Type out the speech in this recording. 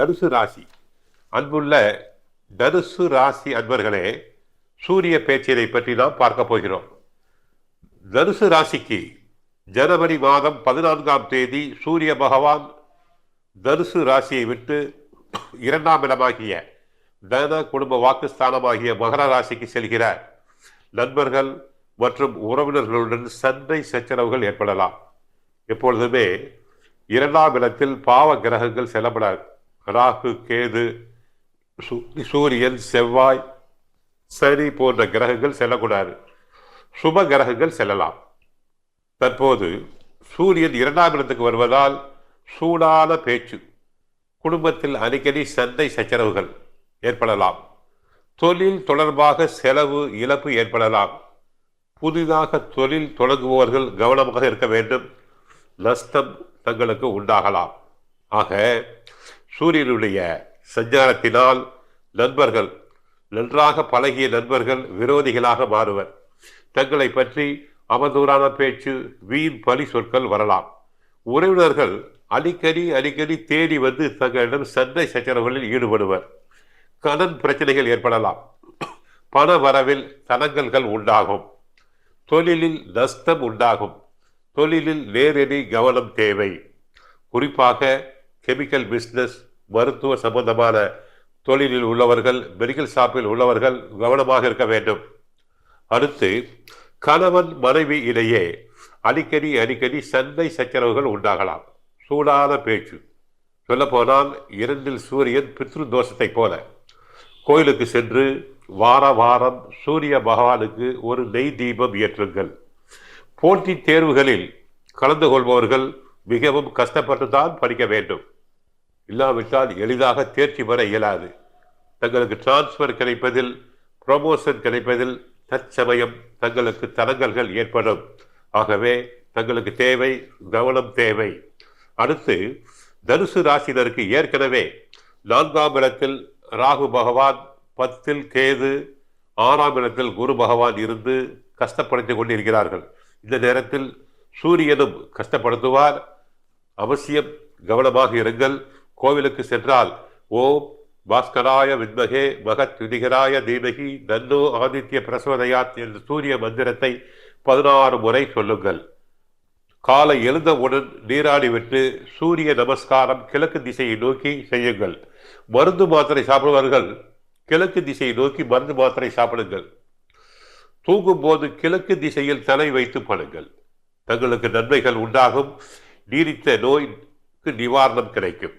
தனுசு ராசி. அன்புள்ள தனுசு ராசி அன்பர்களே சூரிய பேச்சினை பற்றி நாம் பார்க்க போகிறோம். தனுசு ராசிக்கு ஜனவரி மாதம் பதினான்காம் தேதி சூரிய பகவான் தனுசு ராசியை விட்டு இரண்டாம் இடமாகிய தன குடும்ப வாக்குஸ்தானமாகிய மகர ராசிக்கு செல்கிறார். நண்பர்கள் மற்றும் உறவினர்களுடன் சண்டை சச்சரவுகள் ஏற்படலாம். எப்பொழுதுமே இரண்டாம் இடத்தில் பாவ கிரகங்கள் செல்லப்படாது ராகு கேது சூரியன் செவ்வாய் சனி போன்ற கிரகங்கள் செல்லக்கூடாது. சுப கிரகங்கள் செல்லலாம். தற்போது சூரியன் இரண்டாம் இடத்துக்கு வருவதால் சூடான பேச்சு குடும்பத்தில் அடிக்கடி சண்டை சச்சரவுகள் ஏற்படலாம். தொழில் தொடர்பாக செலவு இழப்பு ஏற்படலாம். புதிதாக தொழில் தொடங்குபவர்கள் கவனமாக இருக்க வேண்டும். நஷ்டம் தங்களுக்கு உண்டாகலாம். ஆக சூரியனுடைய சஞ்சாரத்தினால் நண்பர்கள் நன்றாக பழகிய நண்பர்கள் விரோதிகளாக மாறுவர். தங்களை பற்றி அவதூறான பேச்சு வீண் பழி சொற்கள் வரலாம். உறவினர்கள் அடிக்கடி அடிக்கடி தேடி வந்து தங்களிடம் சண்டை சச்சரவுகளில் ஈடுபடுவர். கடன் பிரச்சனைகள் ஏற்படலாம். பண வரவில் தடங்கல்கள் உண்டாகும். தொழிலில் நஷ்டம் உண்டாகும். தொழிலில் நேரடி கவனம் தேவை. குறிப்பாக கெமிக்கல் பிஸ்னஸ் மருத்துவ சம்பந்தமான தொழிலில் உள்ளவர்கள் மெடிக்கல் ஷாப்பில் உள்ளவர்கள் கவனமாக இருக்க வேண்டும். அடுத்து கணவன் மனைவி இடையே அடிக்கடி அடிக்கடி சண்டை சச்சரவுகள் உண்டாகலாம். சூடான பேச்சு. சொல்லப்போனால் இரண்டில் சூரியன் பித்ரு தோஷத்தைப் போல. கோயிலுக்கு சென்று வார வாரம் சூரிய பகவானுக்கு ஒரு நெய் தீபம் ஏற்றுங்கள். போட்டி தேர்வுகளில் கலந்து கொள்பவர்கள் மிகவும் கஷ்டப்பட்டு தான் படிக்க வேண்டும். இல்லாவிட்டால் எளிதாக தேர்ச்சி பெற இயலாது. தங்களுக்கு டிரான்ஸ்ஃபர் கிடைப்பதில் ப்ரொமோஷன் கிடைப்பதில் தற்சமயம் தங்களுக்கு தடங்கல்கள் ஏற்படும். ஆகவே தங்களுக்கு தேவை கவனம் தேவை. அடுத்து தனுசு ராசினருக்கு ஏற்கனவே நான்காம் இடத்தில் ராகு பகவான் பத்தில் கேது ஆறாம் இடத்தில் குரு பகவான் இருந்து கஷ்டப்படுத்திக் கொண்டிருக்கிறார்கள். இந்த நேரத்தில் சூரியனும் கஷ்டப்படுத்துவார். அவசியம் கவனமாக இருங்கள். கோவிலுக்கு சென்றால் ஓம் பாஸ்கராய வித்மகே மகத் விதிகராய தீமகி நன்னோ ஆதித்ய பிரசோதயாத் என்ற சூரிய மந்திரத்தை பதினாறு முறை சொல்லுங்கள். காலை எழுந்தவுடன் நீராடிவிட்டு சூரிய நமஸ்காரம் கிழக்கு திசையை நோக்கி செய்யுங்கள். மருந்து மாத்திரை சாப்பிடுவார்கள். கிழக்கு திசையை நோக்கி மருந்து மாத்திரை சாப்பிடுங்கள். தூங்கும்போது கிழக்கு திசையில் தலை வைத்து படுங்கள் தங்களுக்கு நன்மைகள் உண்டாகும். நீடித்த நோய்க்கு நிவாரணம் கிடைக்கும்.